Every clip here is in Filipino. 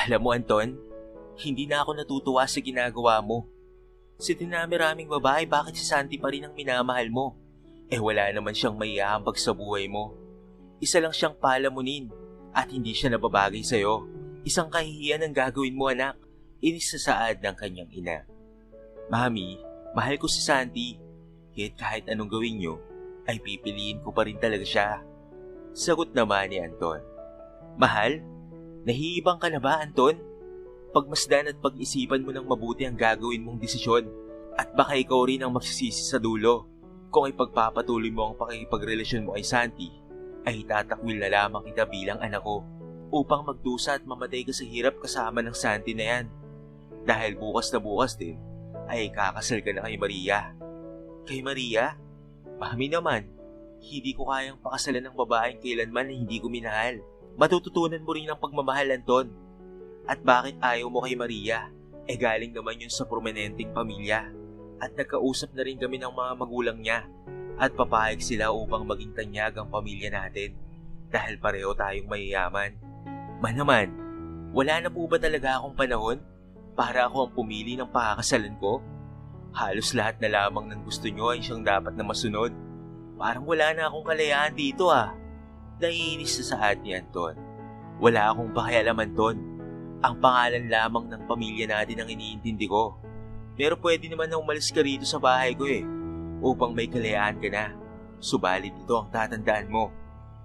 Alam mo, Anton, hindi na ako natutuwa sa ginagawa mo. Si dinami-raming babae, bakit si Santi pa rin ang minamahal mo? Eh wala naman siyang maiahambag sa buhay mo. Isa lang siyang palamunin at hindi siya nababagay sa'yo. Isang kahihiyan ang gagawin mo anak, inis sa saad ng kanyang ina. Mami, mahal ko si Santi, kahit kahit anong gawin niyo, ay pipiliin ko pa rin talaga siya. Sagot naman ni Anton. Mahal? Nahihibang ka na ba, Anton? Pagmasdan at pag-isipan mo ng mabuti ang gagawin mong desisyon at baka ikaw rin ang magsisisi sa dulo. Kung ipagpapatuloy mo ang pakikipagrelasyon mo kay Santi, ay itatakwil na lamang kita bilang anak ko upang magdusa at mamatay ka sa hirap kasama ng Santi na yan. Dahil bukas na bukas din, ay kakasal ka na kay Maria. Kay Maria? Mami naman, hindi ko kayang pakasalan ng babaeng kailanman na hindi ko minahal. Matututunan mo rin ang pagmamahal, Anton. At bakit ayaw mo kay Maria? Eh galing naman yun sa prominenteng pamilya. At nagkausap na rin kami ng mga magulang niya. At papayag sila upang maging tanyag ang pamilya natin. Dahil pareho tayong mayayaman. Manaman, wala na po ba talaga akong panahon para ako ang pumili ng pakakasalan ko? Halos lahat na lamang ng gusto nyo ay siyang dapat na masunod. Parang wala na akong kalayaan dito ah. Naiinis sa saad ni Anton. Wala akong pakialam Anton. Ang pangalan lamang ng pamilya natin ang iniintindi ko. Pero pwede naman na umalis ka rito sa bahay ko eh. Upang may kalayaan ka na. Subalit ito ang tatandaan mo.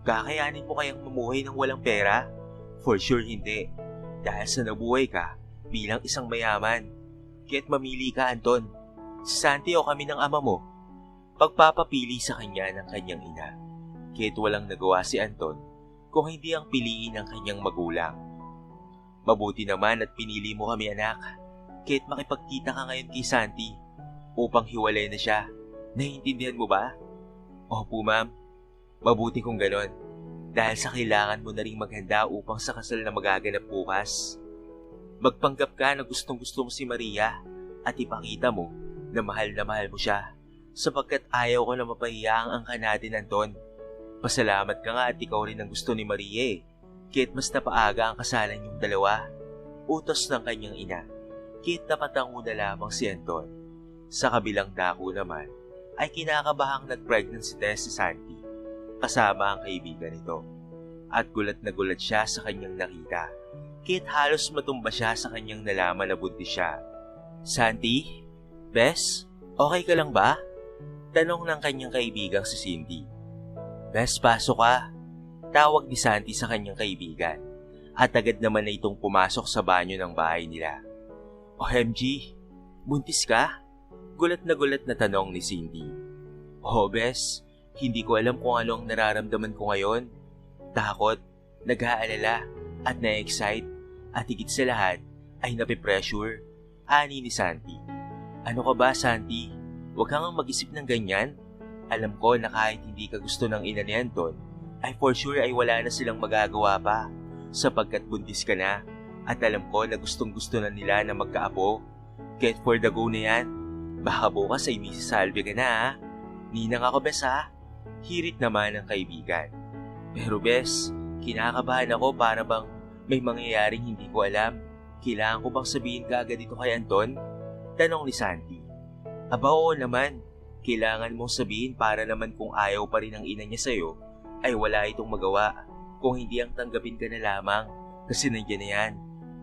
Kakayanin mo kayang mamuhay ng walang pera? For sure hindi. Dahil sa nabuhay ka bilang isang mayaman. Kaya't mamili ka Anton. Si Santi o kami ng ama mo. Pagpapapili sa kanya ng kanyang ina. Kaya't walang nagawa si Anton kung hindi ang piliin ng kanyang magulang. Mabuti naman at pinili mo kami anak. Kaya't makipagkita ka ngayon kay Santi upang hiwalay na siya. Naiintindihan mo ba? Opo ma'am. Mabuti kung ganon. Dahil sa kailangan mo na rin maghanda upang sa kasal na magaganap bukas. Magpanggap ka na gustong gusto mo si Maria at ipakita mo na mahal na mahal mo siya sapagkat ayaw ko na mapahiya ang angka natin, Anton. Pasalamat ka nga at ikaw rin ang gusto ni Maria eh. Kahit mas napaaga ang kasalan yung dalawa. Utos ng kanyang ina. Kahit napatango na lamang si Anton. Sa kabilang dako naman, ay kinakabahang nag-pregnancy test si Santi. Kasama ang kaibigan nito. At gulat na gulat siya sa kanyang nakita. Kahit halos matumba siya sa kanyang nalaman na buntis siya. Santi? Bes? Okay ka lang ba? Tanong ng kanyang kaibigang si Cindy. Bes, pasok ka. Tawag ni Santi sa kanyang kaibigan. At agad naman na itong pumasok sa banyo ng bahay nila. OMG, buntis ka? Gulat na gulat na tanong ni Cindy. Oh, Bes, hindi ko alam kung ano ang nararamdaman ko ngayon. Takot, nag-aalala, at na-excite, at higit sa lahat ay napipressure. Ani ni Santi. Ano ka ba, Santi? Huwag kang mag-isip ng ganyan. Alam ko na kahit hindi ka gusto ng ina ni Anton, ay for sure ay wala na silang magagawa pa sapagkat buntis ka na at alam ko na gustong gusto na nila na magkaapo. Get for the go na yan. Baka bukas ay Mrs. Salve ka na ha. Ninang ako bes ha. Hirit naman ng kaibigan. Pero bes, kinakabahan ako para bang may mangyayaring hindi ko alam. Kailangan ko bang sabihin ka agad dito kay Anton? Tanong ni Sandy. Aba oo naman, kailangan mong sabihin para naman kung ayaw pa rin ang ina niya sa'yo, ay wala itong magawa. Kung hindi ang tanggapin ka na lamang, kasi nandiyan na yan.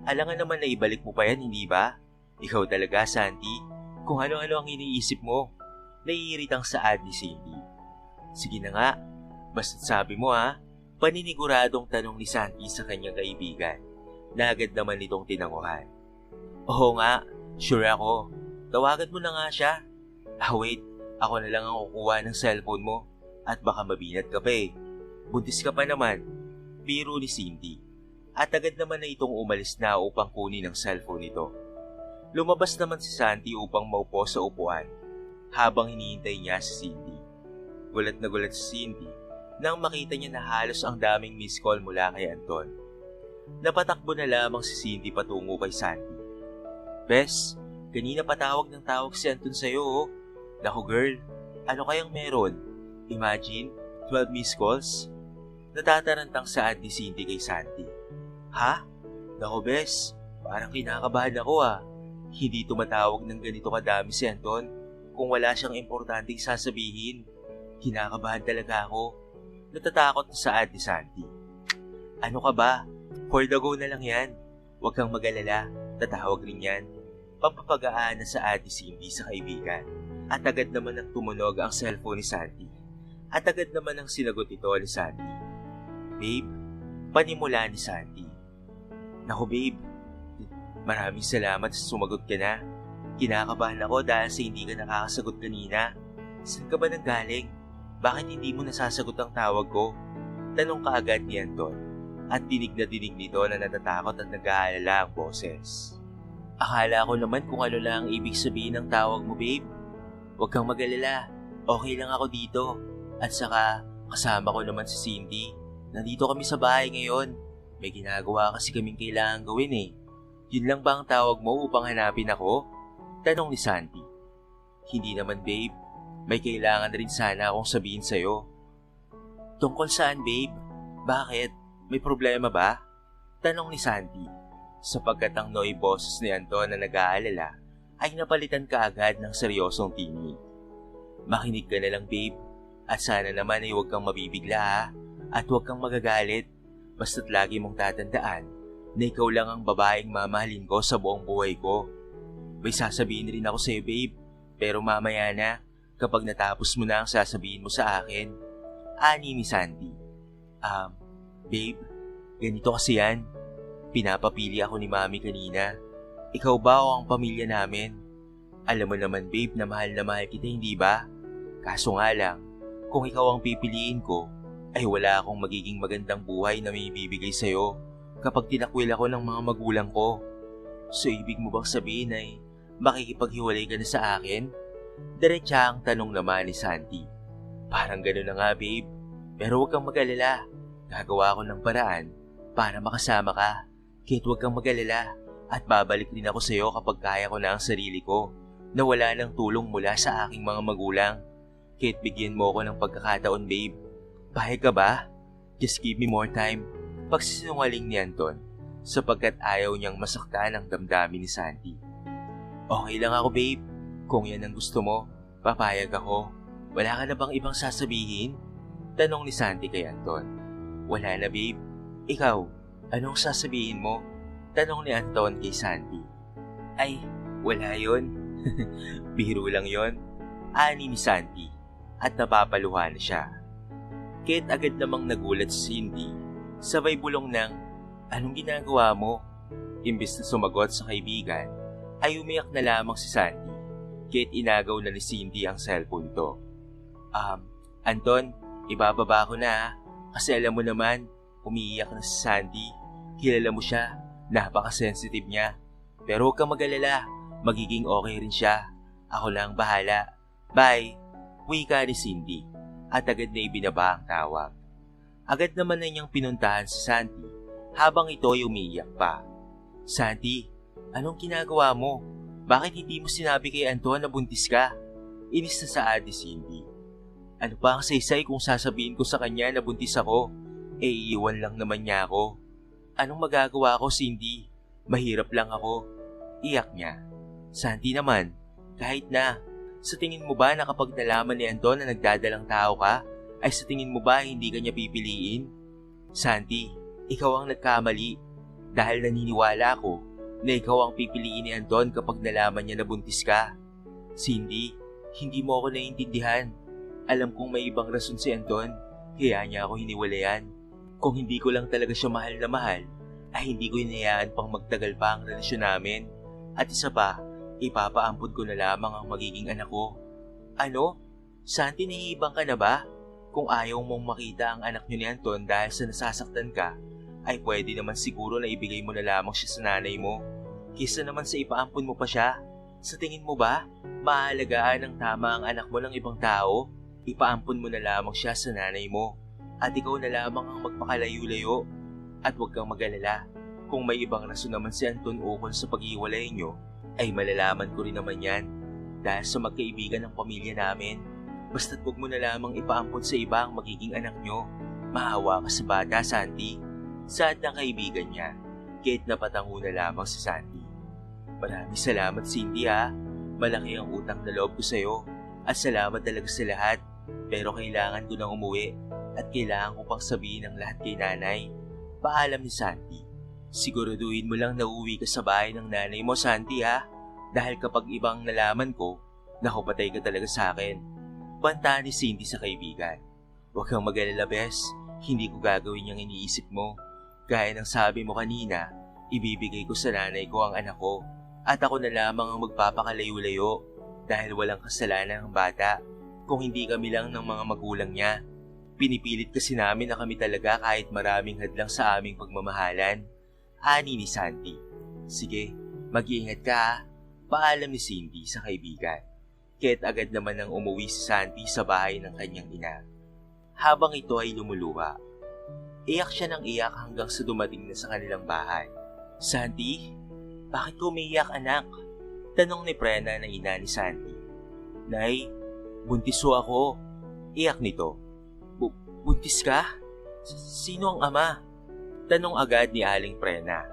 Alangan naman na ibalik mo pa yan, hindi ba? Ikaw talaga, Sandy. Kung ano-ano ang iniisip mo. Naiiritang saad ni Cindy. Sige na nga, basta sabi mo ha, paniniguradong tanong ni Sandy sa kanyang kaibigan na agad naman itong tinanguhan. Oo nga, sure ako. Tawagan mo na nga siya. Ah wait, ako na lang ang kukuha ng cellphone mo at baka mabinat ka pa eh. Buntis ka pa naman. Biro ni Cindy. At agad naman na itong umalis na upang kunin ang cellphone nito. Lumabas naman si Sandy upang maupo sa upuan habang hinihintay niya si Cindy. Gulat na gulat si Cindy nang makita niya na halos ang daming miss call mula kay Anton. Napatakbo na lamang si Cindy patungo kay Sandy. Bes, kanina patawag ng tawag si Anton sa'yo oh. Naku girl, ano kayang meron? Imagine, 12 miss calls? Natatarantang saad ni Cindy kay Sandy. Ha? Nako bes, parang kinakabahan ako ah. Hindi tumatawag ng ganito kadami si Anton kung wala siyang importanteng sasabihin. Kinakabahan talaga ako. Natatakot na sa ni Santi. Ano ka ba? For the go na lang yan. Huwag kang mag-alala. Tatawag rin yan. Pampapagaan na sa Ate Cindy sa kaibigan. At agad naman ang tumunog ang cellphone ni Santi. At agad naman ang sinagot ito ni Santi. Babe, panimula ni Santi. Naku babe, maraming salamat sa sumagot ka na. Kinakabahan ako dahil sa hindi ka nakakasagot kanina. Saan ka ba nang galing? Bakit hindi mo nasasagot ang tawag ko? Tanong ka agad ni Anton at dinig na dinig nito na natatakot at nag-aalala ang boses. Akala ko naman kung ano lang ang ibig sabihin ng tawag mo babe. Huwag kang mag-alala, okay lang ako dito. At saka kasama ko naman si Cindy. Nandito kami sa bahay ngayon. May ginagawa kasi kaming kailangan gawin eh. Yun lang ba ang tawag mo upang hanapin ako? Tanong ni Sandy. Hindi naman babe. May kailangan rin sana akong sabihin sa'yo. Tungkol saan babe? Bakit? May problema ba? Tanong ni Sandy. Sapagkat ang noy boses ni Anton na nag-aalala ay napalitan ka agad ng seryosong tinig. Makinig ka na lang babe at sana naman ay huwag kang mabibigla ha at huwag kang magagalit basta't lagi mong tatandaan na ikaw lang ang babaeng mamahalin ko sa buong buhay ko. May sasabihin rin ako sa'yo babe pero mamaya na kapag natapos mo na ang sasabihin mo sa akin. Ani ni Sandy. Um, babe, ganito kasi yan. Pinapapili ako ni mami kanina. Ikaw ba o ang pamilya namin? Alam mo naman babe na mahal na mahal kita hindi ba? Kaso nga lang, kung ikaw ang pipiliin ko, ay wala akong magiging magandang buhay na may bibigay sa'yo kapag tinakwil ako ng mga magulang ko. So ibig mo bang sabihin ay makikipaghiwalay ka na sa akin? Diretsa ang tanong naman ni Sandy. Parang gano'n na nga babe, pero huwag kang mag-alala. Gagawa ko ng paraan para makasama ka. Kahit huwag kang mag-alala at babalik din ako sa iyo kapag kaya ko na ang sarili ko na wala ng tulong mula sa aking mga magulang. Kahit bigyan mo ako ng pagkakataon babe. Pahig ka ba? Just give me more time. Pagsisinungaling ni Anton sapagkat ayaw niyang masaktan ang damdamin ni Sandy. Okay lang ako babe kung yan ang gusto mo, papayag ako. Wala ka na bang ibang sasabihin? Tanong ni Sandy kay Anton. Wala na babe. Ikaw, anong sasabihin mo? Tanong ni Anton kay Sandy. Ay, wala yon. Biro lang yon. Ani ni Sandy at napapaluhan na siya. Kit agad namang nagulat si Cindy, sabay bulong ng, anong ginagawa mo? Imbis na sumagot sa kaibigan, ay umiyak na lamang si Sandy Kit inagaw na ni Cindy ang cellphone to. Um, Anton, ibababa ko na kasi alam mo naman, umiiyak na si Sandy. Kilala mo siya, napaka-sensitive niya. Pero huwag kang mag-alala, magiging okay rin siya. Ako lang bahala. Bye! Wika ni Cindy at agad na ibinaba ang tawag. Agad naman na niyang pinuntahan si Sandy habang ito ay umiiyak pa. Sandy, anong ginagawa mo? Bakit hindi mo sinabi kay Anton na buntis ka? Inis na sa adi Cindy. Ano pa ang saysay kung sasabihin ko sa kanya na buntis ako? Eh, iiwan lang naman niya ako. Anong magagawa ko, Cindy? Mahirap lang ako. Iyak niya. Sandy naman, kahit na, sa tingin mo ba na kapag nalaman ni Anton na nagdadalang tao ka, ay sa tingin mo ba hindi ka niya pipiliin? Sandy, ikaw ang nagkamali dahil naniniwala ako na ikaw ang pipiliin ni Anton kapag nalaman niya na buntis ka. Cindy, hindi mo ako naiintindihan. Alam kong may ibang rason si Anton, kaya niya ako hiniwalayan. Kung hindi ko lang talaga siya mahal na mahal, ay hindi ko hinayaan pang magtagal pa ang relasyon namin. At isa pa, ipapaampun ko na lamang ang magiging anak ko. Ano? Santi, nahihibang ka na ba? Kung ayaw mong makita ang anak niyo ni Anton dahil sa nasasaktan ka, ay pwede naman siguro na ibigay mo na lamang siya sa nanay mo. Kisa naman sa ipaampun mo pa siya. Sa tingin mo ba, maalagaan ng tama ang anak mo ng ibang tao? Ipaampun mo na lamang siya sa nanay mo. At ikaw na lamang ang magpakalayo-layo. At huwag kang mag-alala. Kung may ibang rason naman si Anton ukol sa pag-iwalay nyo, ay malalaman ko rin naman yan. Dahil sa magkaibigan ng pamilya namin. Basta't huwag mo na lamang ipaampun sa iba ang magiging anak nyo. Maawa ka sa bata, Santi. Sad na kaibigan niya. Kahit napatango na lamang si Sandy. Maraming salamat Cindy ha. Malaki ang utang na loob ko sa'yo. At salamat talaga sa lahat. Pero kailangan ko nang umuwi. At kailangan ko pang sabihin ang lahat kay nanay. Paalam ni Sandy. Siguraduhin mo lang na uwi ka sa bahay ng nanay mo, Sandy ha. Dahil kapag ibang nalaman ko, nakupatay ka talaga sa akin. Banta ni Cindy sa kaibigan. Huwag kang mag-alala, Bes. Hindi ko gagawin yung iniisip mo. Gaya ng sabi mo kanina, ibibigay ko sa nanay ko ang anak ko. At ako na lamang ang magpapakalayo-layo dahil walang kasalanan ang bata kung hindi kami lang ng mga magulang niya. Pinipilit kasi namin na kami talaga kahit maraming hadlang sa aming pagmamahalan. Ani ni Sandy. Sige, mag-iingat ka ha. Paalam ni Cindy sa kaibigan. Kahit agad naman nang umuwi si Sandy sa bahay ng kanyang ina. Habang ito ay lumuluwa, iyak siya ng iyak hanggang sa dumating na sa kanilang bahay. Sandy, bakit umiiyak anak? Tanong ni Prena na ina ni Sandy. Nay, buntis ako. Iyak nito. Bu- buntis ka? Sino ang ama? Tanong agad ni Aling Prena.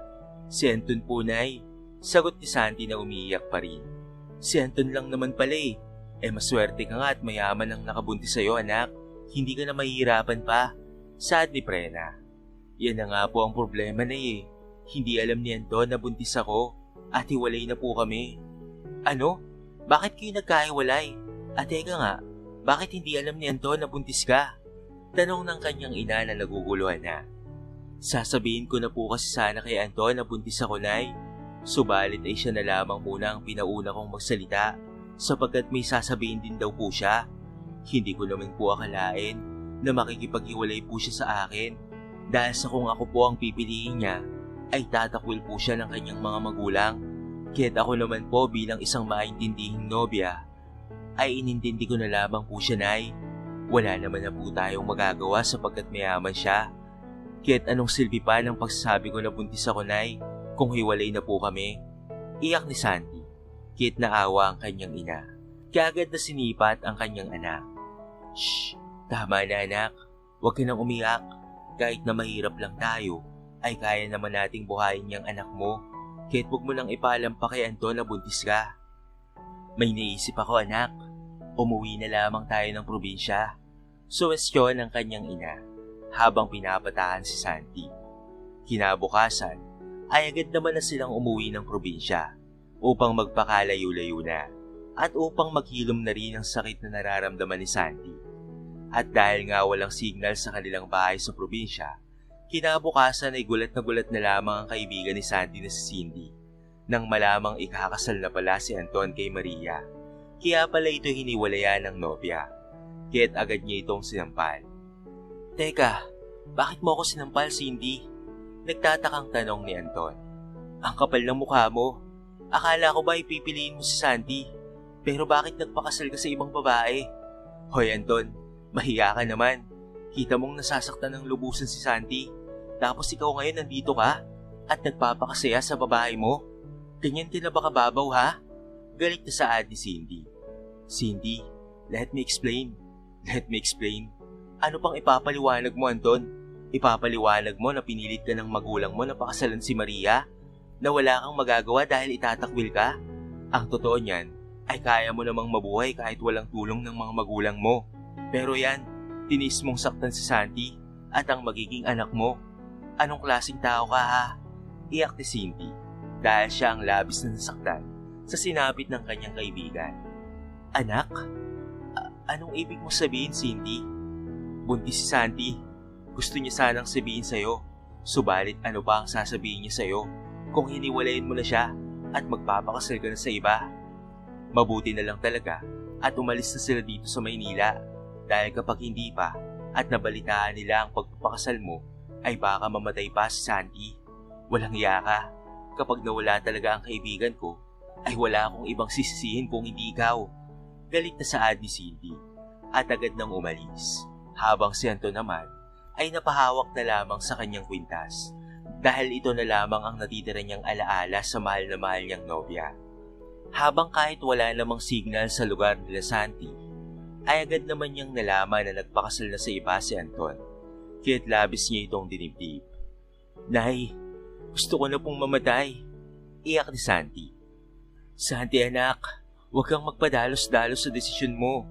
Si Anton po, Nay. Sagot ni Sandy na umiiyak pa rin. Si Anton lang naman pala eh. Eh maswerte ka nga at mayaman ang nakabuntis sa'yo anak. Hindi ka na mahihirapan pa. Sad ni Prena. Yan na nga po ang problema na eh. Hindi alam ni Anton na buntis ako at hiwalay na po kami. Ano? Bakit kayo nagkahiwalay? At teka nga, bakit hindi alam ni Anton na buntis ka? Tanong ng kanyang ina na naguguluhan na. Sasabihin ko na po kasi sana kay Anton na buntis ako, Nay. Subalit ay siya na lamang muna ang pinauna kong magsalita sapagkat may sasabihin din daw po siya. Hindi ko naman po akalain na makikipaghiwalay po siya sa akin dahil sa kung ako po ang pipiliin niya ay tatakwil po siya ng kanyang mga magulang. Kaya't ako naman po bilang isang maintindihing nobya ay inintindi ko na lamang po siya nay. Wala naman na po tayong magagawa sapagkat mayaman siya. Kaya't anong silbi pa ng pagsasabi ko na buntis ako nay kung hiwalay na po kami? Iyak ni Sandy. Kaya't naawa ang kanyang ina. Kagad na sinipat ang kanyang anak. Shh! Tama na anak. Huwag ka nang umiyak. Kahit na mahirap lang tayo, ay kaya naman nating buhayin niyang anak mo. Kahit huwag mo nang ipaalam pa kay Anton na buntis ka. May naisip ako anak. Umuwi na lamang tayo ng probinsya. Suwestyon ng kanyang ina habang pinapatahan si Santi. Kinabukasan ay agad naman na silang umuwi ng probinsya upang magpakalayo-layo na at upang maghilom na rin ang sakit na nararamdaman ni Sandy. At dahil nga walang signal sa kanilang bahay sa probinsya, kinabukasan ay gulat na gulat na lamang ang kaibigan ni Sandy na si Cindy nang malamang ikakasal na pala si Anton kay Maria. Kaya pala ito hiniwalayan ng nobya. Kaya't agad niya itong sinampal. Teka, bakit mo ako sinampal, Cindy? Nagtatakang tanong ni Anton. Ang kapal ng mukha mo. Akala ko ba ipipiliin mo si Sandy? Pero bakit nagpakasal ka sa ibang babae? Hoy Anton, mahiya ka naman. Kita mong nasasaktan ng lubusan si Sandy. Tapos ikaw ngayon nandito ka at nagpapakasaya sa babae mo. Ganyan din na ba kababaw ha? Galit na sa ad ni Cindy. Cindy, let me explain. Let me explain. Ano pang ipapaliwanag mo Anton? Ipapaliwanag mo na pinilit ka ng magulang mo na pakasalan si Maria? Na wala kang magagawa dahil itatakwil ka? Ang totoo niyan ay kaya mo namang mabuhay kahit walang tulong ng mga magulang mo. Pero yan, tinis mong saktan si Santi at ang magiging anak mo. Anong klaseng tao ka ha? Iyak ni Cindy dahil siya ang labis na nasaktan sa sinapit ng kanyang kaibigan. Anak? Anong ibig mo sabihin, Cindy? Buntis si Santi. Gusto niya sanang sabihin sa'yo. Subalit ano pa ang sasabihin niya sa'yo kung hiniwalayin mo na siya at magpapakasal ka na sa iba? Mabuti na lang talaga at umalis na sila dito sa Maynila dahil kapag hindi pa at nabalitaan nila ang pagpapakasal mo ay baka mamatay pa si Sandy. Walang iya ka. Kapag nawala talaga ang kaibigan ko, ay wala akong ibang sisisihin kung hindi ikaw. Galit na saad ni Cindy at agad nang umalis. Habang si Anton naman ay napahawak na lamang sa kanyang kwintas dahil ito na lamang ang natitira niyang alaala sa mahal na mahal niyang nobya. Habang kahit wala namang signal sa lugar nila Santi, ay agad naman niyang nalaman na nagpakasal na sa iba si Anton. Kaya't labis niya itong dinibdib. Nay, Gusto ko na pong mamatay. Iyak ni Santi. Santi anak, huwag kang magpadalos-dalos sa desisyon mo.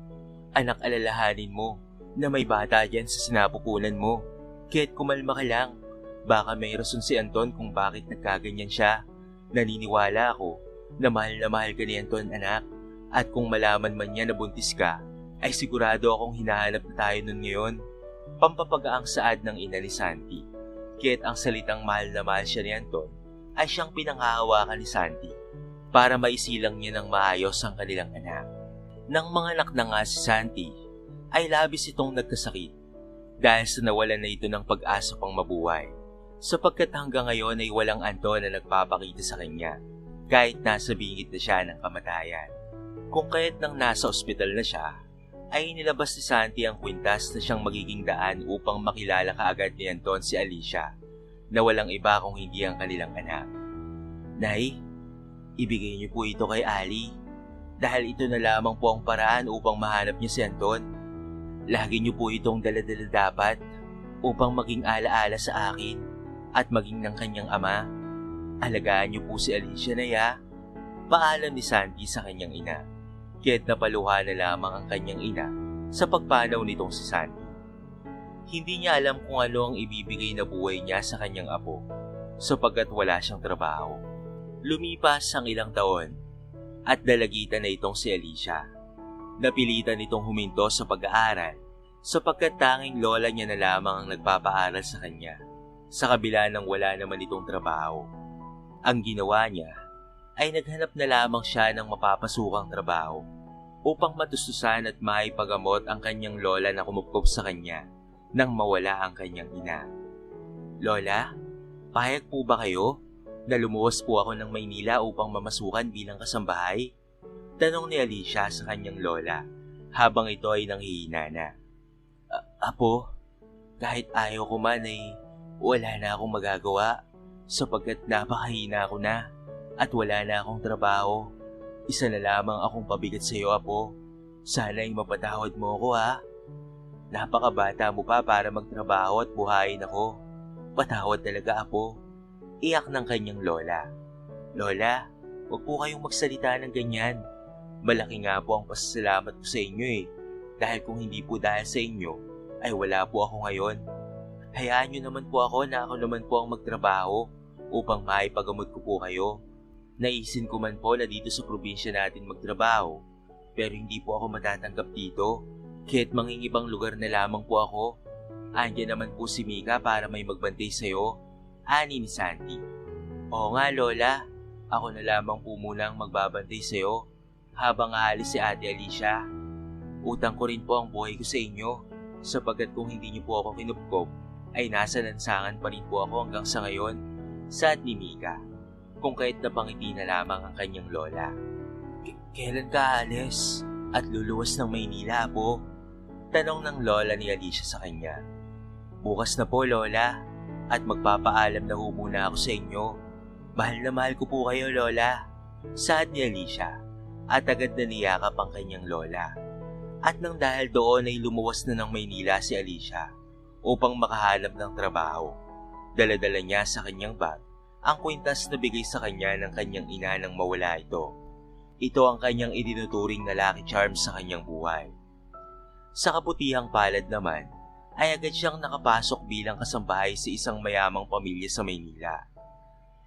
Anak alalahanin mo na may bata dyan sa sinapupunan mo. Kaya't kumalma ka lang. Baka may rason si Anton kung bakit nagkaganyan siya. Naniniwala ako na mahal na mahal ka ni Anton anak. At kung malaman man niya na buntis ka, ay sigurado akong hinahanap na tayo nun ngayon. Pampapagaang saad ng ina ni Santi. Kaya't ang salitang mahal na mahal siya ni Anton ay siyang pinanghahawakan ni Santi para maisilang niya ng maayos ang kanilang anak. Nang mga anak na nga si Santi, ay labis itong nagkasakit dahil sa nawalan na ito ng pag-asa pang mabuhay sapagkat hanggang ngayon ay walang anto na nagpapakita sa kanya kahit nasa bingit na siya ng kamatayan. Kung kaya't nang nasa ospital na siya, ay nilabas ni Santi ang kwintas na siyang magiging daan upang makilala kaagad ni Anton si Alicia na walang iba kung hindi ang kanilang anak. Nay, ibigay niyo po ito kay Ali dahil ito na lamang po ang paraan upang mahanap niya si Anton. Lagi niyo po itong daladala dapat upang maging alaala sa akin at maging ng kanyang ama. Alagaan niyo po si Alicia na ya. Paalam ni Sandy sa kanyang ina. Kaya't napaluha na lamang ang kanyang ina sa pagpanaw nitong si Sandy. Hindi niya alam kung ano ang ibibigay na buhay niya sa kanyang apo sapagkat wala siyang trabaho. Lumipas ang ilang taon at dalagitan na itong si Alicia. Napilitan itong huminto sa pag-aaral sapagkat tanging lola niya na lamang ang nagpapaaral sa kanya sa kabila ng wala naman itong trabaho. Ang ginawa niya ay naghanap na lamang siya ng mapapasukang trabaho upang matustusan at maipagamot ang kanyang lola na kumupkop sa kanya nang mawala ang kanyang ina. Lola, payag po ba kayo na lumuwas po ako ng Maynila upang mamasukan bilang kasambahay? Tanong ni Alicia sa kanyang lola habang ito ay nanghihina na. Apo, kahit ayaw ko man ay wala na akong magagawa sapagkat napakahina ako na at wala na akong trabaho. Isa na lamang akong pabigat sa iyo, Apo. Sana ay mapatawad mo ako, ha? Napakabata mo pa para magtrabaho at buhayin ako. Patawad talaga, Apo. Iyak ng kanyang lola. Lola, huwag po kayong magsalita ng ganyan. Malaki nga po ang pasasalamat ko sa inyo eh. Dahil kung hindi po dahil sa inyo, ay wala po ako ngayon. Hayaan nyo naman po ako na ako naman po ang magtrabaho upang maipagamot ko po kayo. Naisin ko man po na dito sa probinsya natin magtrabaho, pero hindi po ako matatanggap dito. Kahit mangingibang lugar na lamang po ako, andyan naman po si Mika para may magbantay sa'yo. Ani ni Santi. Oo nga Lola, ako na lamang po muna magbabantay sa'yo habang aalis si Ate Alicia. Utang ko rin po ang buhay ko sa inyo sapagkat kung hindi niyo po ako kinupkop, ay nasa lansangan pa rin po ako hanggang sa ngayon. Sad ni Mika kung kahit napangiti na lamang ang kanyang lola. Kailan ka alis at luluwas ng Maynila po? Tanong ng lola ni Alicia sa kanya. Bukas na po lola at magpapaalam na ho muna ako sa inyo. Mahal na mahal ko po kayo lola. Sad ni Alicia at agad na niyakap ang kanyang lola. At nang dahil doon ay lumuwas na ng Maynila si Alicia upang makahanap ng trabaho. Daladala niya sa kanyang bag ang kwintas na bigay sa kanya ng kanyang ina nang mawala ito. Ito ang kanyang idinuturing na lucky charm sa kanyang buhay. Sa kabutihang palad naman, ay agad siyang nakapasok bilang kasambahay sa isang mayamang pamilya sa Maynila.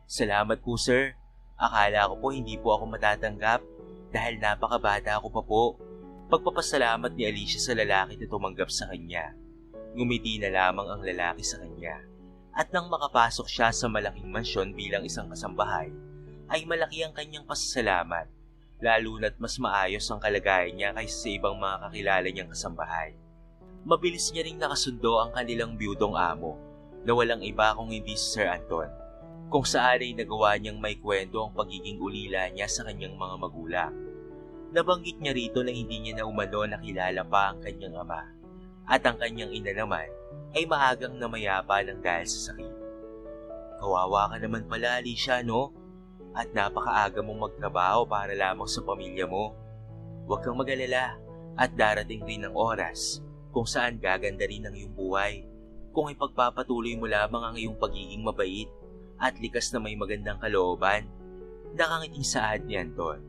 Salamat po sir. Akala ko po hindi po ako matatanggap dahil napakabata ako pa po. Pagpapasalamat ni Alicia sa lalaki na tumanggap sa kanya. Ngumiti na lamang ang lalaki sa kanya. At nang makapasok siya sa malaking mansyon bilang isang kasambahay, ay malaki ang kanyang pasasalamat, lalo na't mas maayos ang kalagayan niya kaysa sa ibang mga kakilala niyang kasambahay. Mabilis niya ring nakasundo ang kanilang biyudong amo, na walang iba kung hindi si Sir Anton, kung saan nagawa niyang may kwento ang pagiging ulila niya sa kanyang mga magulang. Nabanggit niya rito na hindi niya na umano nakilala pa ang kanyang ama, at ang kanyang ina naman ay maagang namayapa ng dahil sa sakit. Kawawa ka naman pala, Alicia, no? At napakaaga mong magtrabaho para lamang sa pamilya mo. Huwag kang magalala at darating rin ang oras kung saan gaganda rin ang iyong buhay. Kung ipagpapatuloy mo lamang ang iyong pagiging mabait at likas na may magandang kalooban. Nakangiting saad ni Anton.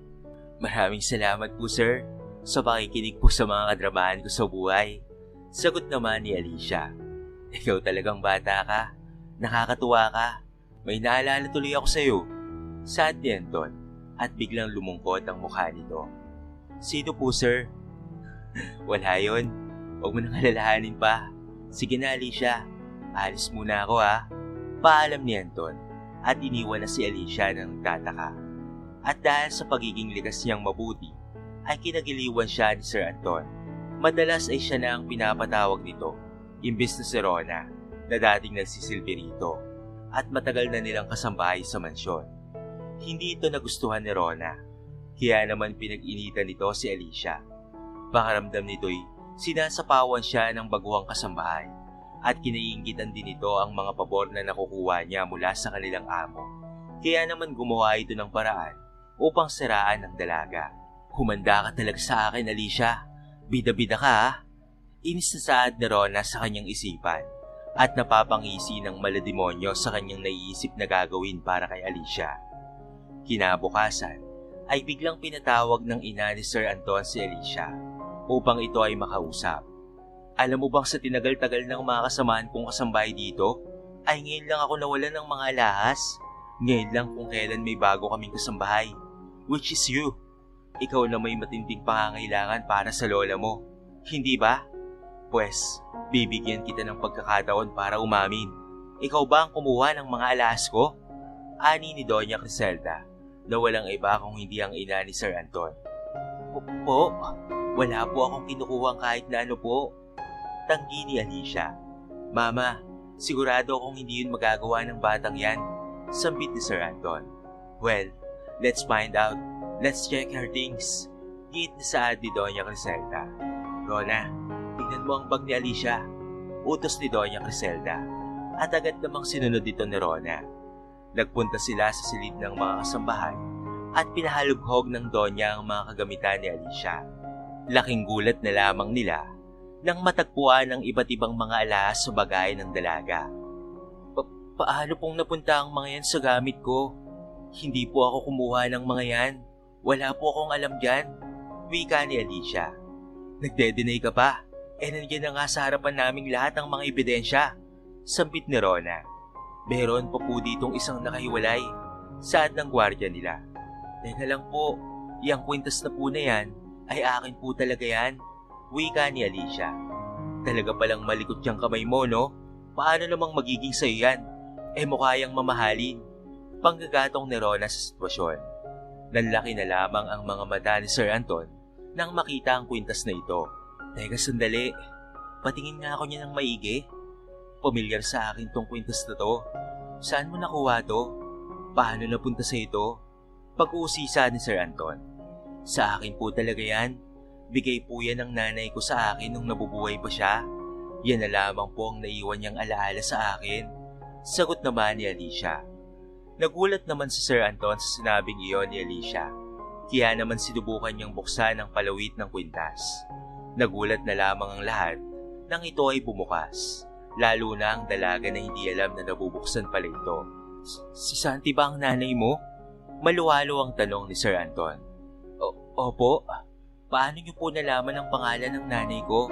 Maraming salamat po sir sa pakikinig po sa mga kadrabahan ko sa buhay. Sagot naman ni Alicia. Ikaw talagang bata ka. Nakakatuwa ka. May naalala tuloy ako sa iyo. Saad ni Anton at biglang lumungkot ang mukha nito. Sino po sir? Wala yon. Huwag mo nang alalahanin pa. Sige na Alicia, alis muna ako ha. Paalam ni Anton at iniwan na si Alicia ng nagtataka. At dahil sa pagiging likas niyang mabuti, ay kinagiliwan siya ni Sir Anton. Madalas ay siya na ang pinapatawag nito, imbis na si Rona, na dating nagsisilbi rito, at matagal na nilang kasambahay sa mansyon. Hindi ito nagustuhan ni Rona, kaya naman pinag-initan nito si Alicia. Pakaramdam nito'y sinasapawan siya ng baguhang kasambahay at kinaiingitan din ito ang mga pabor na nakukuha niya mula sa kanilang amo. Kaya naman gumawa ito ng paraan upang siraan ang dalaga. Humanda ka talaga sa akin, Alicia. Bida-bida ka ha. Inis na saad ni Rona sa kanyang isipan at napapangisi ng malademonyo sa kanyang naiisip na gagawin para kay Alicia. Kinabukasan ay biglang pinatawag ng ina ni Sir Anton si Alicia upang ito ay makausap. Alam mo bang sa tinagal-tagal ng mga kasamahan kong kasambay dito, ay ngayon lang ako nawalan ng mga alahas. Ngayon lang kung kailan may bago kaming kasambahay, which is you. Ikaw na may matinding pangangailangan para sa lola mo. Hindi ba? Pwes, bibigyan kita ng pagkakataon para umamin. Ikaw ba ang kumuha ng mga alahas ko? Ani ni Doña Criselda na walang iba kung hindi ang ina ni Sir Anton. Po, wala po akong kinukuha kahit na ano po. Tanggi ni Alicia. Mama, sigurado akong hindi yun magagawa ng batang yan. Sambit ni Sir Anton. Well, let's find out. Let's check her things. Giit ni saad ni Doña Criselda. Rona, tingnan mo ang bag ni Alicia. Utos ni Doña Criselda. At agad namang sinunod ito ni Rona. Nagpunta sila sa silid ng mga kasambahay at pinahalughog ng Donya ang mga kagamitan ni Alicia. Laking gulat na lamang nila nang matagpuan ang iba't ibang mga alas sa bagay ng dalaga. Pa- paano pong napunta ang mga yan sa gamit ko? Hindi po ako kumuha ng mga yan. Wala po akong alam dyan. Wika ni Alicia. Nagde-deny ka pa? Eh nandiyan na nga sa harapan naming lahat ang mga ebidensya. Sambit ni Rona. Meron pa po ditong isang nakahiwalay. Saad ng gwardya nila. Teka lang po, yung kwintas na po na yan, ay akin po talaga yan. Wika ni Alicia. Talaga palang malikot yung kamay mo, no? Paano namang magiging sa'yo yan? Eh mukha yung mamahalin. Panggagatong ni Rona sa sitwasyon. Nanlaki na lamang ang mga mata ni Sir Anton nang makita ang kwintas na ito. Teka sandali, patingin nga ako niya ng maigi. Pamilyar sa akin tong kwintas na to. Saan mo nakuha to? Paano napunta sa ito? Pag-uusisa ni Sir Anton. Sa akin po talaga yan. Bigay po yan ng nanay ko sa akin nung nabubuhay pa siya. Yan na lamang po ang naiwan niyang alaala sa akin. Sagot naman ni Alicia. Nagulat naman si Sir Anton sa sinabing iyon ni Alicia. Kaya naman sinubukan niyang buksan ang palawit ng kwintas. Nagulat na lamang ang lahat nang ito ay bumukas. Lalo na ang dalaga na hindi alam na nabubuksan pala ito. Si Santi ba ang nanay mo? Maluwalo ang tanong ni Sir Anton. Opo, paano niyo po nalaman ang pangalan ng nanay ko?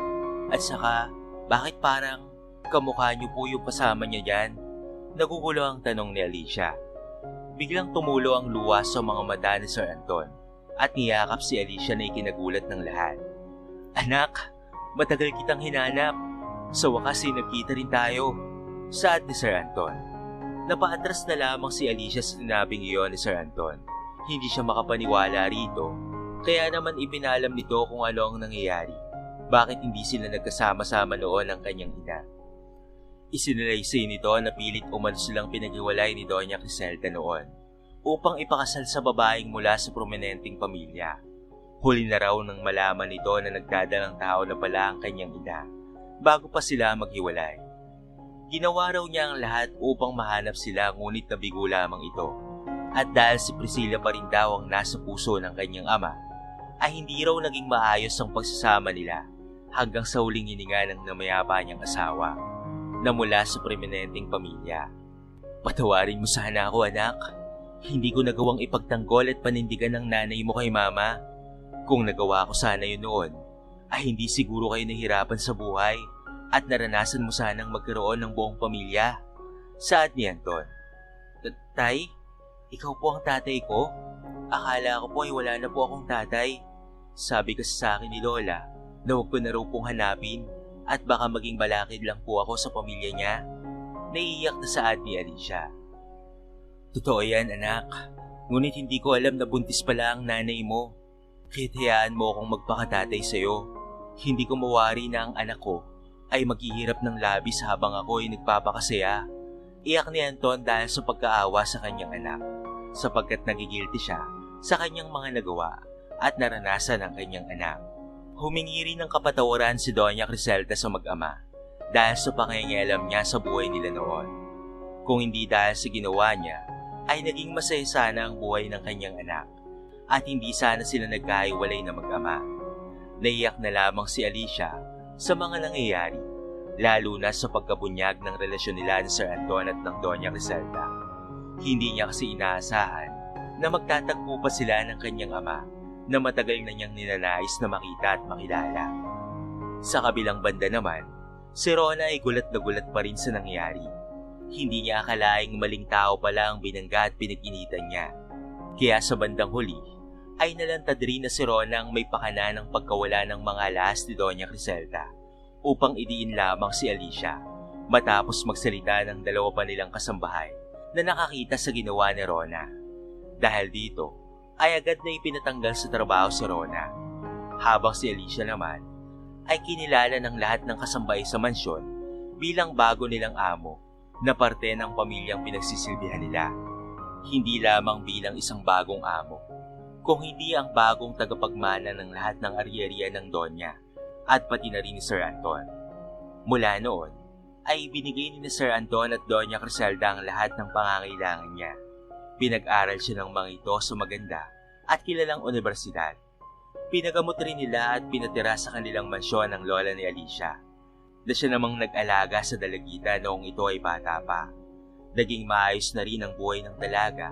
At saka, bakit parang kamukha niyo po yung kasama niya dyan? Nagugulo ang tanong ni Alicia. Biglang tumulo ang luwa sa mga mata ni Sir Anton at niyakap si Alicia na ikinagulat ng lahat. Anak, matagal kitang hinanap. Sa wakas ay nagkita rin tayo. Saad ni Sir Anton. Napaatras na lamang si Alicia sa sinabing iyon ni Sir Anton. Hindi siya makapaniwala rito, kaya naman ibinalam nito kung ano ang nangyayari. Bakit hindi sila nagkasama-sama noon ang kanyang ina? Isinalaysay nito na pilit umano silang pinaghiwalay ni Doña Criselda noon upang ipakasal sa babaeng mula sa prominenteng pamilya. Huli na raw nang malaman nito na nagdadalang tao na pala ang kanyang ina bago pa sila maghiwalay. Ginawa raw niya ang lahat upang mahanap sila ngunit nabigo lamang ito. At dahil si Priscilla pa rin daw ang nasa puso ng kanyang ama, ay hindi raw naging maayos ang pagsasama nila hanggang sa huling hininga ng namayapa niyang asawa na mula sa preminenteng pamilya. Patawarin mo sana ako anak. Hindi ko nagawang ipagtanggol at panindigan ng nanay mo kay mama. Kung nagawa ko sana yun noon, ay hindi siguro kayo nahirapan sa buhay at naranasan mo sanang magkaroon ng buong pamilya. Saad ni Anton. Tay, ikaw po ang tatay ko? Akala ko po ay wala na po akong tatay. Sabi kasi sa akin ni Lola na huwag ko na raw pong hanapin at baka maging balakid lang po ako sa pamilya niya. Naiiyak na saad ni Alicia. Totoo yan anak, ngunit hindi ko alam na buntis pala ang nanay mo. Hayaan mo akong magpakatatay sa'yo. Hindi ko mawari na ang anak ko ay maghihirap ng labis habang ako ay nagpapakasaya. Iyak ni Anton dahil sa pagkaawa sa kanyang anak sapagkat nagigilty siya sa kanyang mga nagawa at naranasan ng kanyang anak. Humingi rin ng kapatawaran si Doña Criselda sa mag-ama dahil sa pangingialam niya sa buhay nila noon. Kung hindi dahil sa ginawa niya, ay naging masaya sana ang buhay ng kanyang anak at hindi sana sila nagkahiwalay na mag-ama. Naiyak na lamang si Alicia sa mga nangyayari, lalo na sa pagkabunyag ng relasyon nila ni Sir Anton at ng Doña Criselda. Hindi niya kasi inaasahan na magtatagpo pa sila ng kanyang ama na matagal na niyang ninanais na makita at makilala. Sa kabilang banda naman, si Rona ay gulat na gulat pa rin sa nangyari. Hindi niya akalaing maling tao pala ang binangga at pinag-initan niya. Kaya sa bandang huli, ay nalantad rin na si Rona ang may pakana ng pagkawala ng mga alas ni Doña Criselda upang idiin lamang si Alicia matapos magsalita ng dalawa pa nilang kasambahay na nakakita sa ginawa ni Rona. Dahil dito, ay agad na ipinatanggal sa trabaho si Rona. Habang si Alicia naman ay kinilala ng lahat ng kasambay sa mansyon bilang bago nilang amo na parte ng pamilyang pinagsisilbihan nila. Hindi lamang bilang isang bagong amo, kung hindi ang bagong tagapagmana ng lahat ng aryeriya ng Donya at pati na rin ni Sir Anton. Mula noon, ay binigay ni Sir Anton at Doña Criselda ang lahat ng pangangailangan niya. Pinag-aral siya ng mga ito sa maganda at kilalang universidad. Pinagamot rin nila at pinatira sa kanilang mansyon ng lola ni Alicia na siya namang nag-alaga sa dalagita noong ito ay bata pa. Naging maayos na rin ang buhay ng dalaga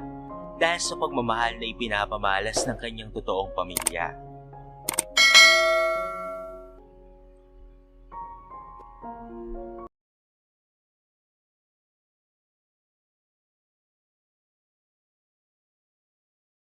dahil sa pagmamahal na ipinapamalas ng kanyang totoong pamilya.